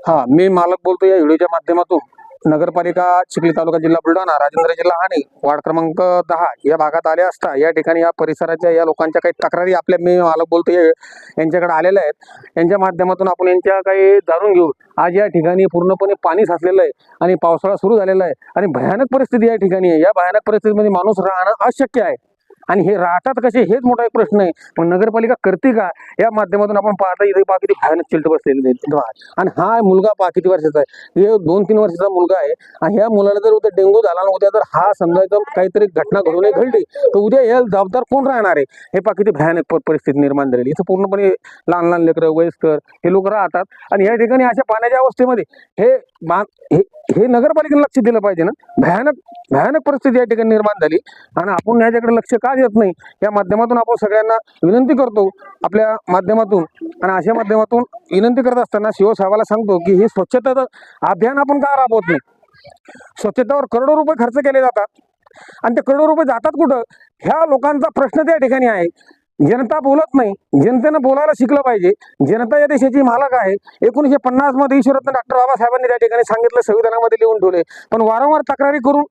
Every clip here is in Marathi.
हा मी मालक बोलतो या व्हिडिओच्या माध्यमातून. नगरपालिका चिखली तालुका जिल्हा बुलढाणा राजेंद्र जिल्हा आणि वार्ड क्रमांक दहा या भागात आले असता या ठिकाणी या परिसराच्या या लोकांच्या काही तक्रारी आपल्या मी मालक बोलतो या यांच्याकडे आलेल्या आहेत. यांच्या माध्यमातून आपण यांच्या काही जाणून घेऊ. आज या ठिकाणी पूर्णपणे पाणी साचलेलं आहे आणि पावसाळा सुरू झालेला आहे आणि भयानक परिस्थिती या ठिकाणी आहे. या भयानक परिस्थितीमध्ये माणूस राहणं अशक्य आहे. आणि हे राहतात कसे? हेच मोठा एक प्रश्न आहे. पण नगरपालिका करते का? या माध्यमातून आपण पाहता इथे पहा किती भयानक चिलट बसलेली आणि हा मुलगा पहा किती वर्षाचा आहे. हे दोन तीन वर्षाचा मुलगा आहे. आणि ह्या मुलाला जर उद्या डेंग्यू झाला ना उद्या जर हा समजा काहीतरी घटना घडून नये घडली तर उद्या याला जबाबदार कोण राहणार आहे? हे पहा किती भयानक परिस्थिती निर्माण झालेली इथं पूर्णपणे लहान लहान लेकरं वयस्कर हे लोक राहतात. आणि या ठिकाणी अशा पाण्याच्या अवस्थेमध्ये हे मा हे हे नगरपालिकेने लक्ष दिलं पाहिजे ना? भयानक भयानक परिस्थिती या ठिकाणी निर्माण झाली. आणि आपण याच्याकडे लक्ष का देत नाही? या माध्यमातून आपण सगळ्यांना विनंती करतो. आपल्या माध्यमातून आणि अशा माध्यमातून विनंती करत असताना शिवसाहेबाला सांगतो की हे स्वच्छता अभियान आपण का राबवत नाही? स्वच्छतेवर करोडो रुपये खर्च केले जातात. आणि ते करोडो रुपये जातात कुठं? ह्या लोकांचा प्रश्न त्या ठिकाणी आहे. जनता बोलत नाही. जनतेनं बोलायला शिकलं पाहिजे. जनता या देशाची मालक आहे. एकोणीशे पन्नासमध्ये ईश्वरत्न डॉक्टर बाबासाहेबांनी त्या ठिकाणी सांगितलं संविधानामध्ये लिहून ठेवले पण वारंवार तक्रारी करून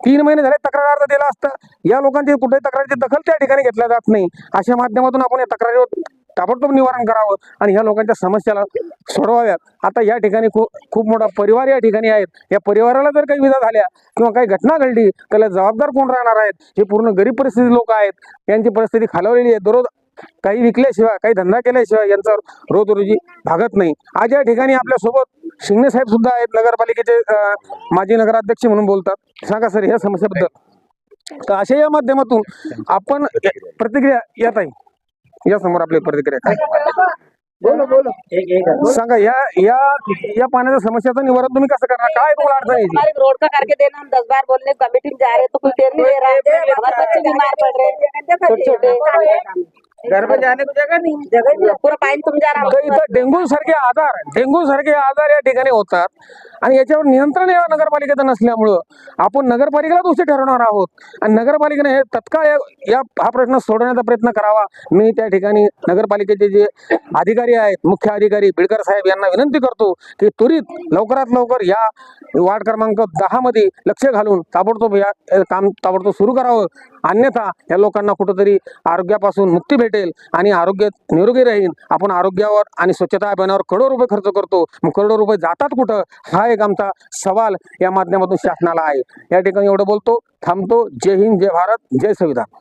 तीन महिने झाले तक्रार अर्ज दिला असता. या लोकांची कुठेही तक्रारीची दखल त्या ठिकाणी घेतल्या जात नाही. अशा माध्यमातून आपण या तक्रारीवर ताबडतोब निवारण करावं आणि ह्या लोकांच्या समस्याला सोडवाव्यात. आता या ठिकाणी खूप खूप मोठा परिवार या ठिकाणी आहेत. या परिवाराला जर काही विजा झाल्या किंवा काही घटना घडली त्याला जबाबदार कोण राहणार आहेत? हे पूर्ण गरीब परिस्थिती लोक आहेत. यांची परिस्थिती खालवलेली आहे. दररोज काही विकल्याशिवाय काही धंदा केल्याशिवाय यांचा रोज रोजी भागत नाही. आज या ठिकाणी आपल्यासोबत शिंगणे साहेब सुद्धा आहेत नगरपालिकेचे माजी नगराध्यक्ष म्हणून बोलतात. सांगा सर ह्या समस्येबद्दल. तर अशा या माध्यमातून आपण प्रतिक्रिया येत आहे या समोर आपली प्रतिक्रिया. काय? बोलो बोलो. सांगा या या या पाण्याच्या समस्याचं निवारण तुम्ही कसं करणार? काय तुम्हाला अडचण यायची रोड का करके देना हम दस बार बोलने कमेटी में जा रहे हैं तो कोई टेर नहीं दे रहा है हमारे बच्चे बीमार पड़ रहे हैं छोटे. छोटे में जाने को जगह नहीं जगह नहीं. पूरा पानी तुम जा रहा तर इथं डेंग्यू सारखे आजार डेंग्यू सारखे आजार या ठिकाणी होतात. आणि याच्यावर नियंत्रण या नगरपालिकेचं नसल्यामुळं आपण नगरपालिकेला दोषी ठरवणार आहोत. आणि नगरपालिकेने हे तत्काळ या- हा प्रश्न सोडवण्याचा प्रयत्न करावा. मी त्या ठिकाणी नगरपालिकेचे जे अधिकारी आहेत मुख्य अधिकारी बिडकर साहेब यांना विनंती करतो की त्वरित लवकरात लवकर या वार्ड क्रमांक दहामध्ये लक्ष घालून ताबडतोब या काम ताबडतोब सुरू करावं. अन्यथा या लोकांना कुठंतरी आरोग्यापासून मुक्ती भेटेल आणि आरोग्य निरोगी राहील. आपण आरोग्यावर आणि स्वच्छता अभियानावर करोडो रुपये खर्च करतो. मग करोडो रुपये जातात कुठं? हा एक आमचा सवाल या माध्यमातून शासनाला आहे. या ठिकाणी एवढं बोलतो थांबतो. जय हिंद जय भारत जय संविधान.